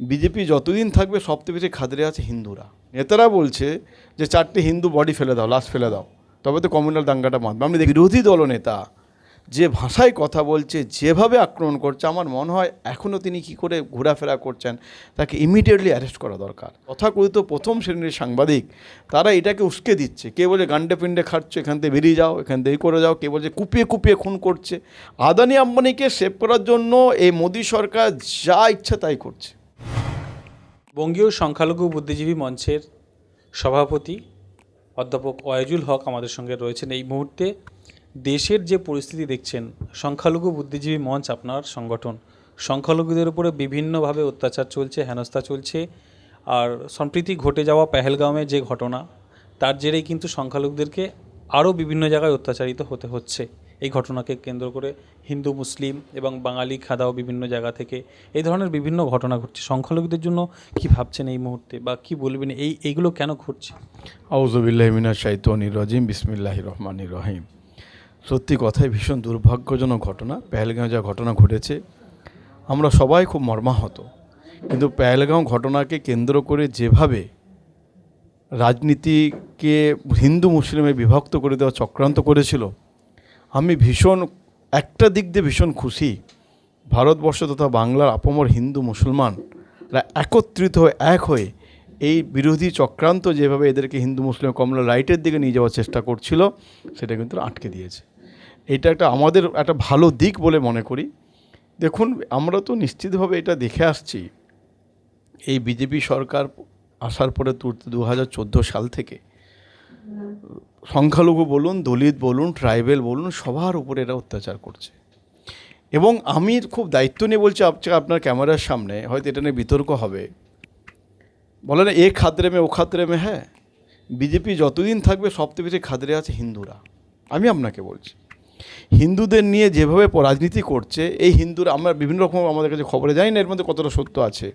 BJP যতদিন থাকবে সবথেকে বেশি খাদরে আছে হিন্দুরা। নেতারা বলছে যে চারটে হিন্দু বডি ফেলে দাও লাশ ফেলে দাও। তবে তো কমিউনাল দাঙ্গাটা বাঁধবে আমি দেখি বিরোধী দলনেতা যে ভাষায় কথা বলছে, যেভাবে আক্রমণ করছে, আমার মনে হয় এখনও তিনি কি করে ঘোরাফেরা করছেন, তাকে ইমিডিয়েটলি অ্যারেস্ট করা দরকার। তথাকথিত প্রথম শ্রেণির সাংবাদিক, তারা এটাকে উস্কে দিচ্ছে। কে বলে গান্ডে পিণ্ডে খাচ্ছে এখান থেকে বেরিয়ে যাও, এখান থেকে করে যাও। কে বলছে কুপিয়ে কুপিয়ে খুন করছে। আদানি আম্বানিকে সেভ করার জন্য এই মোদী সরকার যা ইচ্ছা তাই করছে। বঙ্গীয় সংখ্যালঘু বুদ্ধিজীবী মঞ্চের সভাপতি অধ্যাপক ওয়াইজুল হক আমাদের সঙ্গে রয়েছেন। এই মুহূর্তে দেশের যে পরিস্থিতি দেখছেন, সংখ্যালঘু বুদ্ধিজীবী মঞ্চ আপনার সংগঠন। সংখ্যালঘুদের উপরে বিভিন্নভাবে অত্যাচার চলছে, হেনস্থা চলছে। আর সম্প্রীতি ঘটে যাওয়া পেহেলগাঁওয়ে যে ঘটনা, তার জেরেই কিন্তু সংখ্যালঘুদেরকে আরও বিভিন্ন জায়গায় অত্যাচারিত হতে হচ্ছে। এই ঘটনাকে কেন্দ্র করে হিন্দু, মুসলিম এবং বাঙালি খাদাও বিভিন্ন জায়গা থেকে এই ধরনের বিভিন্ন ঘটনা ঘটছে। সংখ্যালঘুদের জন্য কি ভাবছেন এই মুহূর্তে বা কি বলবেন? এই, এইগুলো কেন ঘটছে? আউজবিল্লাহমিনা শাইতনির রাজিম বিসমিল্লাহ রহমানির রহিম। সত্যি কথাই ভীষণ দুর্ভাগ্যজনক ঘটনা। পেহেলগাঁও যা ঘটনা ঘটেছে, আমরা সবাই খুব মর্মাহত। কিন্তু পেহেলগাঁও ঘটনাকে কেন্দ্র করে যেভাবে রাজনীতিকে হিন্দু, মুসলিমে বিভক্ত করে দেওয়া চক্রান্ত করেছিল আমি ভীষণ, একটা দিক দিয়ে ভীষণ খুশি। ভারতবর্ষ তথা বাংলার আপমর হিন্দু মুসলমানরা একত্রিত হয়ে, এক হয়ে এই বিরোধী চক্রান্ত যেভাবে এদেরকে হিন্দু, মুসলিম, কমলা রাইটের দিকে নিয়ে যাওয়ার চেষ্টা করছিল, সেটা কিন্তু আটকে দিয়েছে। এটা একটা আমাদের একটা ভালো দিক বলে মনে করি। দেখুন, আমরা তো নিশ্চিতভাবে এটা দেখে আসছি। এই বিজেপি সরকার আসার পরে দু হাজার চোদ্দ সাল থেকে সংখ্যালঘু বলুন, দলিত বলুন, ট্রাইবেল বলুন, সবার উপরে এরা অত্যাচার করছে। এবং আমি খুব দায়িত্ব নিয়ে বলছি আপ- আপনার ক্যামেরার সামনে, হয়তো এটা নিয়ে বিতর্ক হবে। বলে না এ খাদরে মে, ও খাদরে মে হ্যাঁ? বিজেপি যতদিন থাকবে, সবথেকে বেশি খাদ্রে আছে হিন্দুরা। আমি আপনাকে বলছি, হিন্দুদের নিয়ে যেভাবে রাজনীতি করছে, এই হিন্দুরা, আমরা বিভিন্ন রকম আমাদের কাছে খবরে জানি না, এর মধ্যে কতটা সত্য আছে।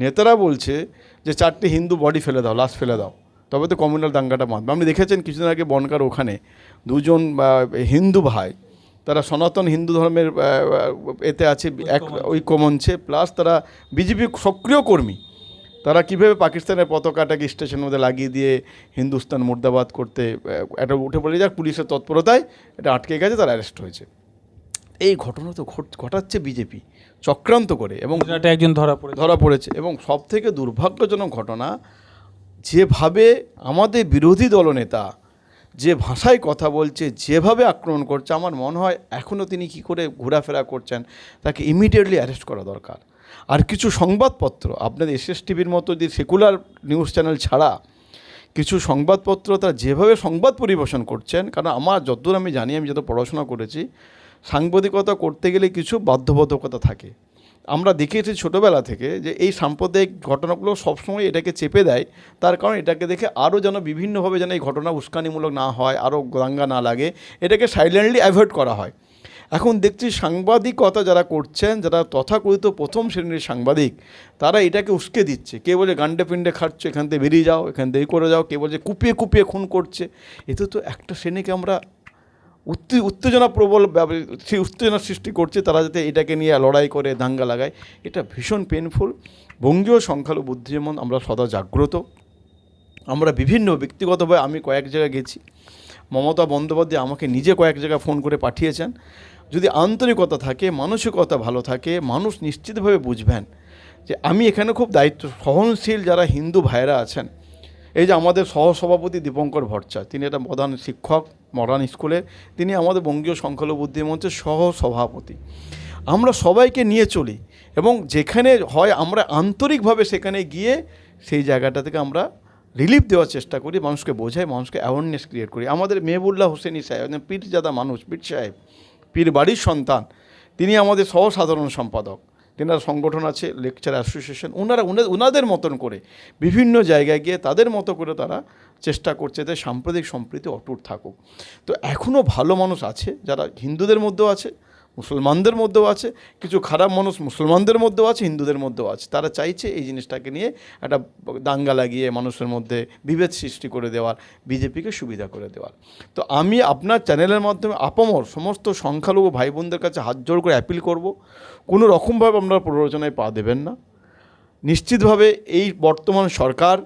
নেতারা বলছে যে, চারটি হিন্দু বডি ফেলে দাও লাশ ফেলে দাও। তবে তো কমিউনাল দাঙ্গাটা বাঁধবে। আপনি দেখেছেন কিছুদিন আগে বনকার ওখানে দুজন হিন্দু ভাই তারা সনাতন হিন্দু ধর্মের এতে আছে এক ঐক্যমঞ্চে। প্লাস তারা বিজেপি সক্রিয় কর্মী। তারা কীভাবে পাকিস্তানের পতাকাটাকে স্টেশনের মধ্যে লাগিয়ে দিয়ে হিন্দুস্তান মুর্দাবাদ করতে একটা উঠে পড়ে যাক পুলিশের তৎপরতায় এটা আটকে গেছে তারা অ্যারেস্ট হয়েছে। এই ঘটনা তো ঘট- ঘটাচ্ছে বিজেপি চক্রান্ত করে এবং একজন ধরা পড়ে ধরা পড়েছে এবং সব থেকে দুর্ভাগ্যজনক ঘটনা যেভাবে আমাদের বিরোধী দলনেতা যে ভাষায় কথা বলছে, যেভাবে আক্রমণ করছে, আমার মনে হয় এখনও তিনি কি করে ঘোরাফেরা করছেন, তাকে ইমিডিয়েটলি অ্যারেস্ট করা দরকার। আর কিছু সংবাদপত্র আপনাদের এস টিভির মতো যে সেকুলার নিউজ চ্যানেল ছাড়া কিছু সংবাদপত্র তারা যেভাবে সংবাদ পরিবেশন করছেন, কারণ আমার যতদূর আমি জানি, আমি যত পড়াশোনা করেছি, সাংবাদিকতা করতে গেলে কিছু বাধ্যবাধকতা থাকে। আমরা দেখেছি ছোটোবেলা থেকে যে এই সাম্প্রদায়িক ঘটনাগুলো সবসময় এটাকে চেপে দেয়। তার কারণ এটাকে দেখে আরও যেন বিভিন্নভাবে যেন এই ঘটনা উস্কানিমূলক না হয়, আরও দাঙ্গা না লাগে, এটাকে সাইলেন্টলি অ্যাভয়েড করা হয়। এখন দেখছি সাংবাদিকতা যারা করছেন, যারা তথাকথিত প্রথম শ্রেণির সাংবাদিক, তারা এটাকে উস্কে দিচ্ছে। কে বলে গান্ডে পিণ্ডে খাচ্ছে এখান থেকে বেরিয়ে যাও, এখান থেকে করে যাও, কে বলছে কুপিয়ে কুপিয়ে খুন করছে। এতে তো একটা শ্রেণীকে আমরা উত্তেজনা প্রবল সেই উত্তেজনা সৃষ্টি করছে তারা যাতে এটাকে নিয়ে লড়াই করে, দাঙ্গা লাগায়। এটা ভীষণ পেনফুল বঙ্গীয় সংখ্যালঘু বুদ্ধি যেমন আমরা সদা জাগ্রত। আমরা বিভিন্ন ব্যক্তিগতভাবে আমি কয়েক জায়গায় গেছি। মমতা বন্দ্যোপাধ্যায় আমাকে নিজে কয়েক জায়গায় ফোন করে পাঠিয়েছেন। যদি আন্তরিকতা থাকে, মানসিকতা ভালো থাকে, মানুষ নিশ্চিতভাবে বুঝবেন যে আমি এখানে খুব দায়িত্ব, সহনশীল যারা হিন্দু ভাইরা আছেন এই যে আমাদের সহসভাপতি দীপঙ্কর ভট্টা তিনি একটা প্রধান শিক্ষক মডার্ন স্কুলে, তিনি আমাদের বঙ্গীয় সংখ্যালঘু বুদ্ধি মঞ্চের সহ সভাপতি আমরা সবাইকে নিয়ে চলি এবং যেখানে হয় আমরা আন্তরিকভাবে সেখানে গিয়ে সেই জায়গাটা থেকে আমরা রিলিফ দেওয়ার চেষ্টা করি, মানুষকে বোঝাই, মানুষকে অ্যাওয়ারনেস ক্রিয়েট করি। আমাদের মেহবুল্লাহ হোসেনি সাহেব, একজন পীরজাদা মানুষ, পীর সাহেব, পীর বাড়ির সন্তান, তিনি আমাদের সহসাধারণ সম্পাদক। তেনার সংগঠন আছে লেকচার অ্যাসোসিয়েশন ওনারা ওনা- ওনাদের মতন করে বিভিন্ন জায়গায় গিয়ে তাদের মতো করে তারা চেষ্টা করছে যে সাম্প্রতিক সম্প্রীতি অটুট থাকুক। তো এখনও ভালো মানুষ আছে যারা হিন্দুদের মধ্যেও আছে মুসলমানদের মধ্যেও আছে, কিছু খারাপ মানুষ মুসলমানদের মধ্যেও আছে, হিন্দুদের মধ্যেও আছে। তারা চাইছে এই জিনিসটাকে নিয়ে একটা দাঙ্গা লাগিয়ে মানুষের মধ্যে বিভেদ সৃষ্টি করে দেওয়ার, বিজেপিকে সুবিধা করে দেওয়ার। তো আমি আপনার চ্যানেলের মাধ্যমে আপামর সমস্ত সংখ্যালঘু ভাই বোনদের কাছে হাত জোড় করে অ্যাপিল করব। কোনো রকমভাবে আপনারা প্ররোচনায় পা দেবেন না। নিশ্চিতভাবে এই বর্তমান সরকার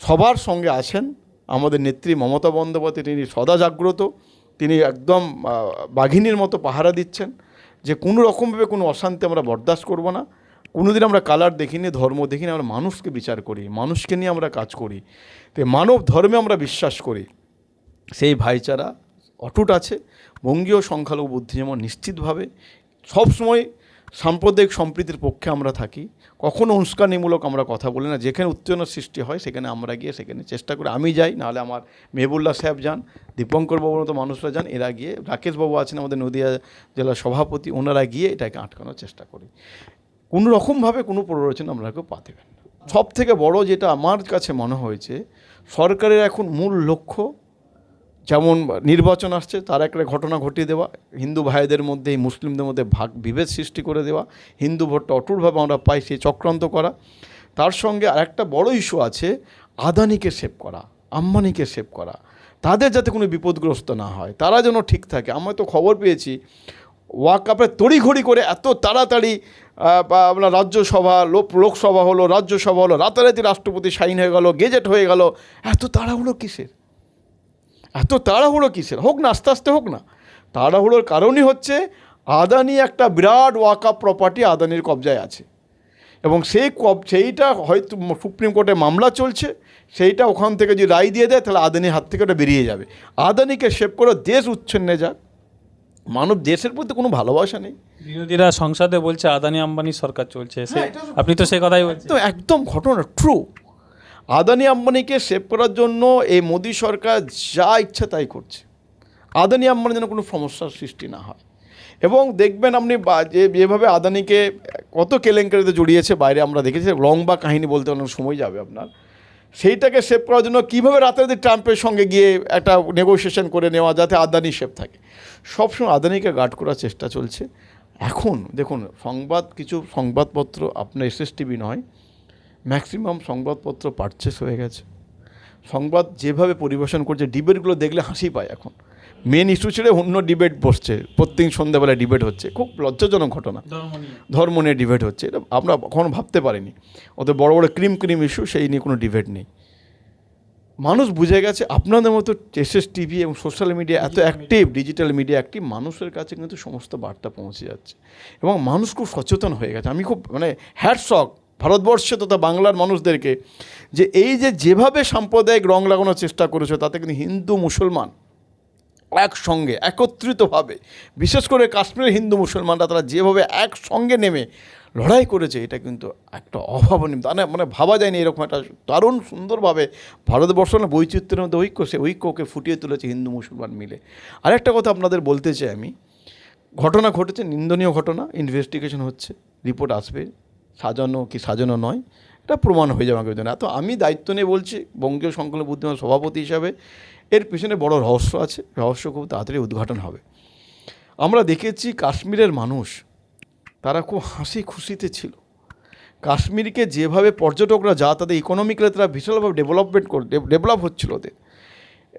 সবার সঙ্গে আছেন। আমাদের নেত্রী মমতা বন্দ্যোপাধ্যায়, তিনি সদা জাগ্রত। তিনি একদম বাঘিনীর মতো পাহারা দিচ্ছেন যে কোনো রকমভাবে কোনো অশান্তি আমরা বরদাস্ত করব না। কোনোদিন আমরা কালার দেখিনি, ধর্ম দেখিনি, আমরা মানুষকে বিচার করি, মানুষকে নিয়ে আমরা কাজ করি। তো মানব ধর্মে আমরা বিশ্বাস করি। সেই ভাইচারা অটুট আছে, বঙ্গীয় সংখ্যালঘু বুদ্ধি যেমন নিশ্চিতভাবে সবসময় সাম্প্রদায়িক সম্প্রীতির পক্ষে আমরা থাকি, কখনো উস্কানিমূলক আমরা কথা বলি না। যেখানে উত্তেজনার সৃষ্টি হয়, সেখানে আমরা গিয়ে সেখানে চেষ্টা করি। আমি যাই, নাহলে আমার মেহবুল্লাহ সাহেব যান, দীপঙ্কর বাবুর মতো মানুষরা যান, এরা গিয়ে রাকেশবাবু আছেন আমাদের নদীয়া জেলার সভাপতি, ওনারা গিয়ে এটাকে আটকানোর চেষ্টা করি। কোনো রকমভাবে কোনো প্ররোচনা আমরা কেউ পা দেবেন না। সব থেকে বড় যেটা আমার কাছে মনে হয়েছে, সরকারের এখন মূল লক্ষ্য যেমন নির্বাচন আসছে, তার একটা ঘটনা ঘটিয়ে দেওয়া। হিন্দু ভাইদের মধ্যে মুসলিমদের মধ্যে ভাগ বিভেদ সৃষ্টি করে দেওয়া। হিন্দু ভোটটা অটুটভাবে আমরা পাই সেই চক্রান্ত করা। তার সঙ্গে আরেকটা বড় ইস্যু আছে, আদানিকে সেভ করা, আম্বানিকে সেভ করা। তাদের যাতে কোনো বিপদগ্রস্ত না হয়, তারা যেন ঠিক থাকে। আমরা তো খবর পেয়েছি ওয়াকাপে তড়িঘড়ি করে এত তাড়াতাড়ি আপনার রাজ্যসভা, লোক, লোকসভা হলো, রাজ্যসভা হলো, রাতারাতি রাষ্ট্রপতি সাইন হয়ে গেল, গেজেট হয়ে গেল, এত তাড়াহুড়ো কিসের? এত তাড়াহুড়ো কিসের? হোক না আস্তে আস্তে হোক না। তাড়াহুড়োর কারণই হচ্ছে আদানি একটা বিরাট ওয়াকাপ প্রপার্টি আদানির কবজায় আছে। এবং সেই কব সেইটা হয়তো সুপ্রিম কোর্টে মামলা চলছে সেইটা ওখান থেকে যদি রায় দিয়ে দেয় তাহলে আদানির হাত থেকে ওটা বেরিয়ে যাবে। আদানিকে সেভ করে দেশ উচ্ছন্নে যাক। মানব দেশের প্রতি কোনো ভালোবাসা নেই। বিরোধীরা সংসদে বলছে আদানি আম্বানি সরকার চলছে। হ্যাঁ, আপনি তো সে কথাই বলছেন। তো একদম ঘটনা ট্রু আদানি আম্বানিকে সেভ করার জন্য এই মোদী সরকার যা ইচ্ছা তাই করছে। আদানি আম্বানি যেন কোনো সমস্যার সৃষ্টি না হয়। এবং দেখবেন আপনি বা- যে, যেভাবে আদানিকে কত কেলেঙ্কারিতে জড়িয়েছে, বাইরে আমরা দেখেছি, লম্বা কাহিনী বলতে অনেক সময় যাবে আপনার। সেইটাকে সেভ করার জন্য কীভাবে রাতারাতি ট্রাম্পের সঙ্গে গিয়ে একটা নেগোসিয়েশন করে নেওয়া যাতে আদানি সেভ থাকে। সবসময় আদানিকে গার্ড করার চেষ্টা চলছে। এখন দেখুন, সংবাদ, কিছু সংবাদপত্র আপনার এস টিভি নয় ম্যাক্সিমাম সংবাদপত্র পারচেস হয়ে গেছে। সংবাদ যেভাবে পরিবেশন করছে ডিবেটগুলো দেখলে হাসি পায় এখন। মেন ইস্যু ছেড়ে অন্য ডিবেট বসছে। প্রত্যেক সন্ধ্যাবেলায় ডিবেট হচ্ছে। খুব লজ্জাজনক ঘটনা। ধর্ম নিয়ে ডিবেট হচ্ছে। এটা আমরা কখনো ভাবতে পারিনি। ওদের বড় বড় ক্রিম ক্রিম ইস্যু সেই নিয়ে কোনো ডিবেট নেই। মানুষ বুঝে গেছে আপনাদের মতো এসএস টিভি এবং সোশ্যাল মিডিয়া এত অ্যাক্টিভ ডিজিটাল মিডিয়া অ্যাক্টিভ মানুষের কাছে কিন্তু সমস্ত বার্তা পৌঁছে যাচ্ছে। এবং মানুষ খুব সচেতন হয়ে গেছে। আমি খুব মানে হ্যাটসক ভারতবর্ষে তথা বাংলার মানুষদেরকে যে এই যে যেভাবে সাম্প্রদায়িক রং লাগানোর চেষ্টা করেছে, তাতে কিন্তু হিন্দু মুসলমান একসঙ্গে, একত্রিতভাবে, বিশেষ করে কাশ্মীরের হিন্দু মুসলমানরা তারা যেভাবে একসঙ্গে নেমে লড়াই করেছে, এটা কিন্তু একটা অভাবনীয়। মানে মানে ভাবা যায়নি এরকম একটা দারুণ সুন্দরভাবে ভারতবর্ষের বৈচিত্র্যের মধ্যে ঐক্য, সে ঐক্যকে ফুটিয়ে তুলেছে হিন্দু মুসলমান মিলে। আরেকটা কথা আপনাদের বলতে চাই আমি, ঘটনা ঘটেছে, নিন্দনীয় ঘটনা ইনভেস্টিগেশন হচ্ছে রিপোর্ট আসবে। সাজানো কি সাজানো নয়, এটা প্রমাণ হয়ে যাবে দিনে তো আমি দায়িত্ব নিয়ে বলছি, বঙ্গীয় সংকলন বুদ্ধিমান সভাপতি হিসাবে, এর পিছনে বড় রহস্য আছে। রহস্য খুব তাড়াতাড়ি উদ্ঘাটন হবে। আমরা দেখেছি কাশ্মীরের মানুষ, তারা খুব হাসি খুশিতে ছিল। কাশ্মীরকে যেভাবে পর্যটকরা যা, তাদের ইকোনমিক্যালি তারা বিশালভাবে ডেভেলপমেন্ট করে ডেভেলপ হচ্ছিল ওদের।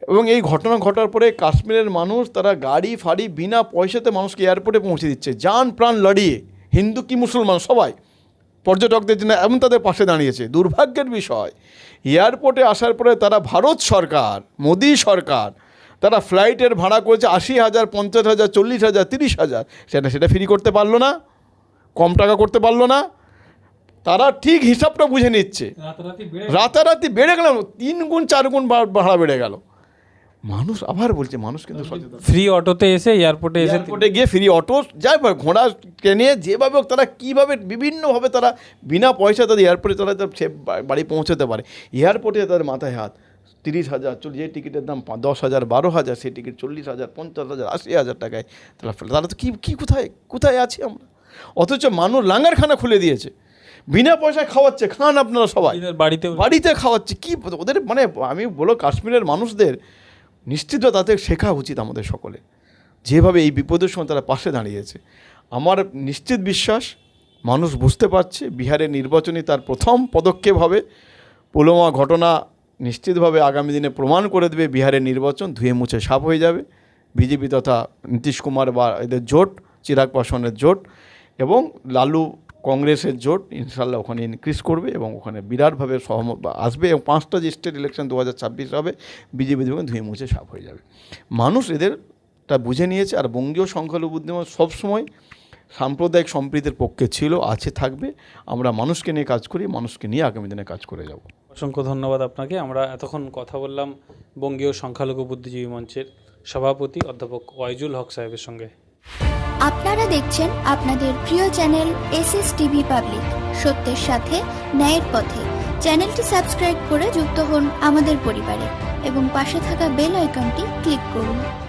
এবং এই ঘটনা ঘটার পরে কাশ্মীরের মানুষ, তারা গাড়ি ফাড়ি বিনা পয়সাতে মানুষকে এয়ারপোর্টে পৌঁছে দিচ্ছে। যান প্রাণ লড়িয়ে। হিন্দু কি মুসলমান? সবাই। পর্যটকদের জন্য এমন তাদের পাশে দাঁড়িয়েছে। দুর্ভাগ্যের বিষয় এয়ারপোর্টে আসার পরে তারা ভারত সরকার মোদী সরকার তারা ফ্লাইটের ভাড়া করেছে আশি হাজার পঞ্চাশ হাজার চল্লিশ হাজার তিরিশ হাজার। সেটা সেটা ফ্রি করতে পারল না কম টাকা করতে পারল না। তারা ঠিক হিসাবটা বুঝে নিচ্ছে। রাতারাতি বেড়ে গেল। তিন গুণ চার গুণ ভাড়া বেড়ে গেল। মানুষ আবার বলছে মানুষ কিন্তু ফ্রি অটোতে এসে এয়ারপোর্টে এসে এয়ারপোর্টে গিয়ে ফ্রি অটো যাই হোক, ঘোড়া ট্রেনে যেভাবে হোক তারা কীভাবে বিভিন্নভাবে তারা বিনা পয়সা তাদের এয়ারপোর্টে তারা বাড়ি পৌঁছাতে পারে। এয়ারপোর্টে তাদের মাথায় হাত। তিরিশ হাজার চল্লিশ যে টিকিটের দাম পা- দশ হাজার বারো হাজার সেই টিকিট চল্লিশ হাজার পঞ্চাশ হাজার আশি হাজার টাকায় তারা ফেলে তারা তো কী কী কোথায় কোথায় আছি আমরা? অথচ মানুষ লাঙ্গারখানা খুলে দিয়েছে। বিনা পয়সায় খাওয়াচ্ছে খান আপনারা সবাই। বাড়িতে বাড়িতে খাওয়াচ্ছে কী ওদের মানে আমি বলো কাশ্মীরের মানুষদের নিশ্চিত তাদের শেখা উচিত আমাদের সকলে। যেভাবে এই বিপদের সময় তারা পাশে দাঁড়িয়েছে। আমার নিশ্চিত বিশ্বাস, মানুষ বুঝতে পারছে বিহারের নির্বাচনী তার প্রথম পদক্ষেপ হবে। পুলওয়ামা ঘটনা নিশ্চিতভাবে আগামী দিনে প্রমাণ করে দেবে বিহারের নির্বাচন ধুয়ে মুছে সাফ হয়ে যাবে। বিজেপি তথা নীতিশ কুমার বা এদের জোট, চিরাগ পাসওয়ানের জোট এবং লালু কংগ্রেসের জোট ইনশাল্লাহ ওখানে ইনক্রিজ করবে এবং ওখানে বিরাটভাবে সহমত আসবে এবং পাঁচটা যে স্টেট ইলেকশন দু হাজার ছাব্বিশ হবে, বিজেপি দেখবেন ধুয়ে মুছে সাফ হয়ে যাবে। মানুষ এদেরটা বুঝে নিয়েছে আর বঙ্গীয় সংখ্যালঘু বুদ্ধিমান সবসময় সাম্প্রদায়িক সম্প্রীতির পক্ষে ছিল, আছে, থাকবে। আমরা মানুষকে নিয়ে কাজ করি, মানুষকে নিয়ে আগামী দিনে কাজ করে যাব। অসংখ্য ধন্যবাদ আপনাকে। আমরা এতক্ষণ কথা বললাম বঙ্গীয় সংখ্যালঘু বুদ্ধিজীবী মঞ্চের সভাপতি অধ্যাপক ওয়াইজুল হক সাহেবের সঙ্গে। আপনারা দেখছেন আপনাদের প্রিয় channel S S TV public. সত্যের সাথে, ন্যায়ের পথে। চ্যানেলটি সাবস্ক্রাইব করে যুক্ত হন আমাদের পরিবারে এবং পাশে থাকা বেল আইকনটি ক্লিক করুন।